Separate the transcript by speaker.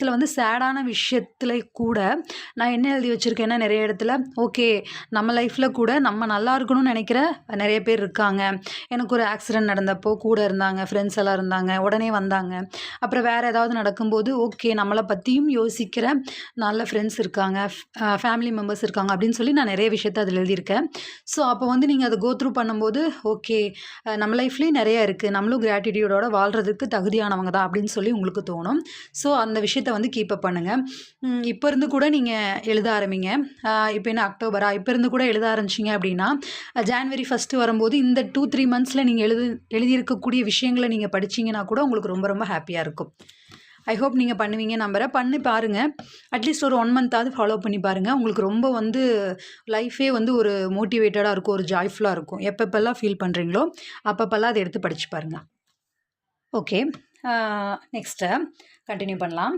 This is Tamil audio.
Speaker 1: இதில் வந்து சேடான விஷயத்தில் கூட நான் என்ன எழுதி வச்சுருக்கேன்னா நிறைய இடத்துல ஓகே நம்ம லைஃப்பில் கூட நம்ம நல்லா இருக்கணும்னு நினைக்கிற நிறைய பேர் இருக்காங்க. எனக்கு ஒரு ஆக்சிடென்ட் நடந்தப்போ கூட இருந்தாங்க ஃப்ரெண்ட்ஸ் எல்லாம் இருந்தாங்க உடனே வந்தாங்க. அப்புறம் வேறு ஏதாவது நடக்கும்போது ஓகே நம்மளை பற்றியும் யோசிக்கிற நல்ல ஃப்ரெண்ட்ஸ் இருக்காங்க ஃபேமிலி மெம்பர்ஸ் இருக்காங்க அப்படின்னு சொல்லி நான் நிறைய விஷயத்த அதில் எழுதியிருக்கேன். ஸோ அப்போ வந்து நீங்கள் அதை கோ த்ரூ பண்ணும்போது ஓகே நம்ம லைஃப்லேயும் நிறைய இருக்குது நம்மளும் கிராட்டிடியூடோட வாழ்கிறதுக்கு தகுதியானவங்க தான் அப்படின்னு சொல்லி உங்களுக்கு தோணும். ஸோ அந்த விஷயத்த வந்து கீப் அப் பண்ணுங்கள் இப்போ இருந்து கூட நீங்கள் எழுத ஆரம்பிங்க. இப்போ என்ன அக்டோபரா? இப்போ இருந்து கூட எழுத ஆரம்பிச்சிங்க அப்படின்னா ஜான்வரி ஃபஸ்ட்டு வரும்போது இந்த டூ த்ரீ மந்த்ஸில் நீங்கள் எழுது எழுதியிருக்கக்கூடிய விஷயங்களை நீங்கள் படிச்சீங்கன்னா கூட உங்களுக்கு ரொம்ப ரொம்ப ஹாப்பியாக இருக்கும். ஐ ஹோப் நீங்கள் பண்ணுவீங்க நம்புகிறேன் பண்ணி பாருங்கள் அட்லீஸ்ட் ஒரு ஒன் மந்த்தாவது ஃபாலோ பண்ணி பாருங்கள் உங்களுக்கு ரொம்ப வந்து லைஃபே வந்து ஒரு மோட்டிவேட்டடாக இருக்கும் ஒரு ஜாய்ஃபுல்லாக இருக்கும். எப்பப்பெல்லாம் ஃபீல் பண்ணுறீங்களோ அப்பப்பெல்லாம் அதை எடுத்து படித்து பாருங்கள் ஓகே நெக்ஸ்ட்டு கண்டினியூ பண்ணலாம்.